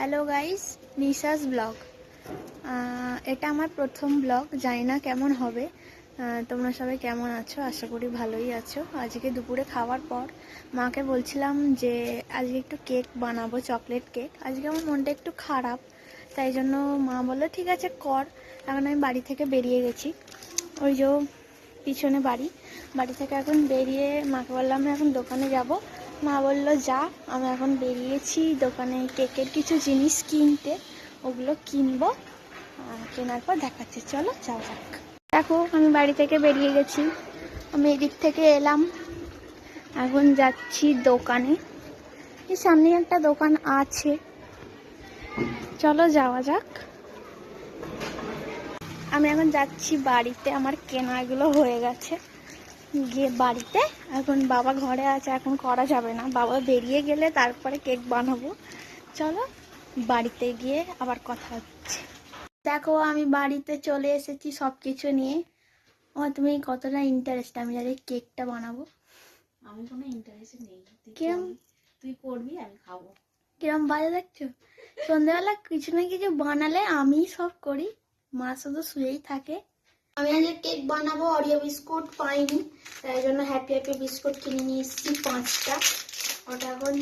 Hello guys নিশাস blog এটা আমার প্রথম ব্লগ জানি না কেমন হবে। আহ, তোমরা সবাই কেমন আছো? আশা করি ভালোই আছো। আজকে দুপুরে খাওয়ার পর মাকে বলছিলাম যে আজকে একটু কেক বানাবো চকলেট কেক আজকে আমার মনটা একটু খারাপ তাই জন্য মা বলল ঠিক আছে কর। এখন আমি বাড়ি থেকে বেরিয়ে গেছি। ওই যে পিছনে বাড়ি। বাড়ি থেকে এখন বেরিয়ে মাকে বললাম এখন দোকানে যাব। মা বলল, যা, আমি এখন বেরিয়েছি দোকানে কেকের কিছু জিনিস কিনতে। ওগুলো কিনবো কেনার পর দেখাচ্ছি। চলো যাও যাক। দেখো, আমি বাড়ি থেকে বেরিয়ে গেছি। আমি এদিক থেকে এলাম। এখন যাচ্ছি দোকানে। এই সামনে একটা দোকান আছে। চলো, যাওয়া যাক। আমি এখন যাচ্ছি বাড়িতে। আমার কেনাগুলো হয়ে গেছে। গিয়ে বাড়িতে। এখন বাবা ঘরে আছে এখন করা যাবে না। বাবা বেরিয়ে গেলে তারপরে কেক বানাবো। চলো বাড়িতে গিয়ে আবার কথা হচ্ছে। দেখো আমি বাড়িতে চলে এসেছি সব কিছু নিয়ে। ও তুমি কতটা ইন্টারেস্ট আমি যাতে কেকটা বানাবো। আমি কোনো ইন্টারেস্ট নেই। কিরম? তুই করবি আমি খাব। কিরম বাজে দেখছ সন্ধ্যাবেলা কিছু না কিছু বানালে আমি সব করি। মা শুধু শুয়েই থাকে। আমি আজকে কেক বানাবো অরিও বিস্কুট পাইনি, তাই জন্য হ্যাপি হ্যাপি বিস্কুট কিনে নিয়ে এসেছি পাঁচটা। ওটা এখন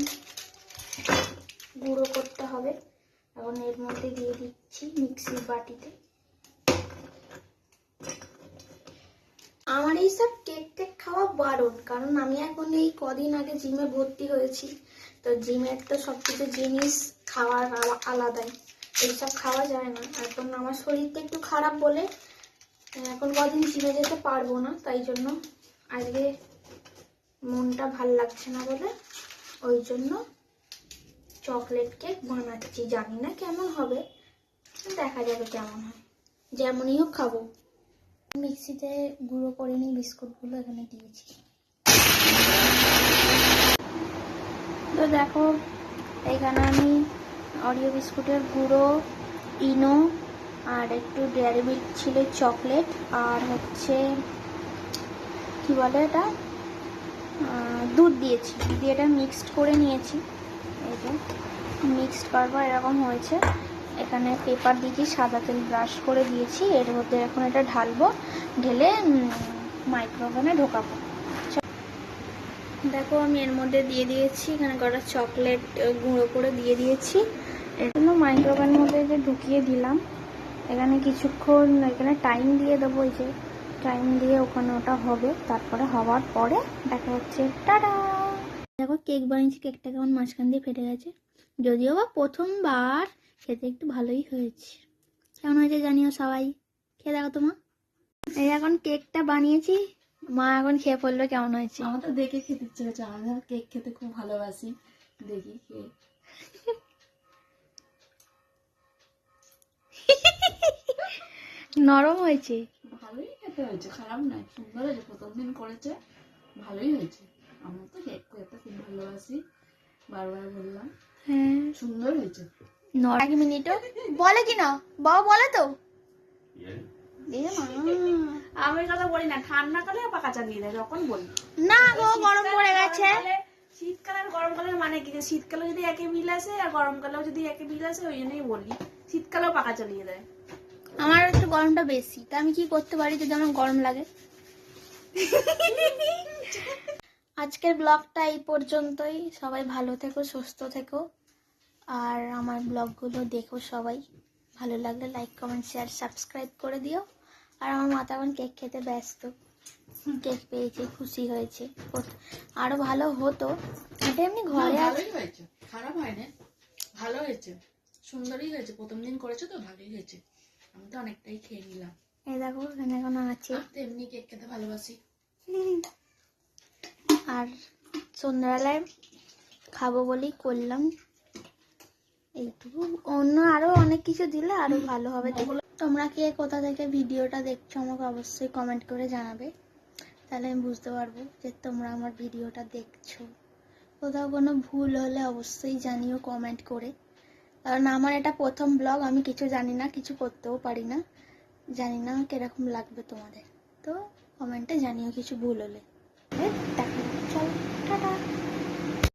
গুঁড়ো করতে হবে। এখন এর মধ্যে দিয়ে দিচ্ছি মিক্সির বাটিতে। আমার এইসব কেক টেক খাওয়া বারণ, কারণ আমি এখন এই কদিন আগে জিমে ভর্তি হয়েছি। তো জিমের তো সব কিছু জিনিস খাওয়ার আলাদাই। এইসব খাওয়া যায় না। এখন আমার শরীরটা একটু খারাপ বলে এখন কদিন জিমে যেতে পারব না, তাই জন্য আজকে মনটা ভালো লাগছে না বলে ওই জন্য চকলেট কেক বানাচ্ছি জানি না কেমন হবে, দেখা যাবে কেমন হয়। যেমনই হোক খাব। মিক্সিতে গুঁড়ো করে নিই বিস্কুটগুলো এখানে দিয়েছি। তো দেখো, এখানে আমি অরিও বিস্কুটের গুঁড়ো, ইনো আর একটু ডেয়ারি মিল্ক ছিল চকলেট, আর হচ্ছে, কি বলে এটা? দুধ দিয়েছি। দিয়ে এটা মিক্সড করে নিয়েছি। এই মিক্সড করার এরকম হয়েছে। এখানে পেপার দিয়েছি সাদা তেল ব্রাশ করে দিয়েছি। এর মধ্যে এখন এটা ঢালবো, ঢেলে মাইক্রোওভেনে ঢোকাবো। দেখো, আমি এর মধ্যে দিয়ে দিয়েছি, এখানে কটা চকলেট গুঁড়ো করে দিয়ে দিয়েছি। এর জন্য মাইক্রোওভেনের মধ্যে যে ঢুকিয়ে দিলাম এখানে কিছুক্ষণ, এখানে টাইম দিয়ে দেবো এই যে টাইম দিয়ে ওখানে ওটা হবে, তারপরে হওয়ার পরে দেখা হচ্ছে, টাটা! দেখো কেক বানিয়েছি কেকটা কেমন মাঝখান দিয়ে ফেটে গেছে। যদিও বা প্রথমবার খেতে একটু ভালোই হয়েছে। কেমন হয়েছে জানিও সবাই, খেয়ে দেখো তোমার এই এখন কেকটা বানিয়েছি, মা এখন খেয়ে পড়ল, কেমন হয়েছে? আমার তো দেখে খেতে ইচ্ছে হচ্ছে আমি কেক খেতে খুব ভালোবাসি। দেখি কেক নরম হয়েছে। ভালোই খেতে হয়েছে খারাপ নয় সুন্দর হয়েছে প্রথম দিন করেছে ভালোই হয়েছে। আমার তো কেক খেতে খুব ভালোবাসি বারবার বললাম। হ্যাঁ। সুন্দর হয়েছে। এক মিনিটও। বলে কি না? বাবা বলে তো। এ আমি কথা বলি না ঠান্ডা কালে বা কাঁচা দিয়ে দেয় যখন বলি। না গো গরম পড়ে গেছে। শীতকালে আর গরমকালের মানে কি? যে শীতকালে যদি একে মিল আসে আর গরমকালেও যদি একে মিল আসে ওই জন্যই বলি। শীতকালেও পাকা চালিয়ে দেয়। আমার একটু গরমটা বেশি তা আমি কি করতে পারি যদি আমার গরম লাগে? আজকের ব্লগটা এই পর্যন্তই সবাই ভালো থেকো সুস্থ থেকো আর আমার ব্লগগুলো দেখো সবাই ভালো লাগলে লাইক কমেন্ট শেয়ার সাবস্ক্রাইব করে দিও আর আমার মাথা এখন কেক খেতে ব্যস্ত কেক পেয়েছে খুশি হয়েছে আরও ভালো হতো এটা এমনি ঘরে খারাপ হয়নি ভালো হয়েছে সুন্দরই হয়েছে প্রথম দিন করেছ তো ভালোই হয়েছে। আমি তো অনেকটাই খেয়ে নিলাম। এই দেখো এখানে এখন আছে। এমনি কেক খেতে ভালোবাসি। আর সন্ধ্যাবেলায় খাব বলেই করলাম। এইটুকু। অন্য আরও অনেক কিছু দিলে আরও ভালো হবে। তোমরা কে কোথা থেকে ভিডিওটা দেখছ আমাকে অবশ্যই কমেন্ট করে জানাবে। তাহলে আমি বুঝতে পারব যে তোমরা আমার ভিডিওটা দেখছ। কোথাও কোনো ভুল হলে অবশ্যই জানিও কমেন্ট করে। কারণ আমার এটা প্রথম ব্লগ, আমি কিছু জানি না, কিছু করতেও পারি না। জানি না কীরকম লাগবে তোমাদের। তো কমেন্টে জানিও কিছু ভুল হলে। দেখা, চল, টাটা।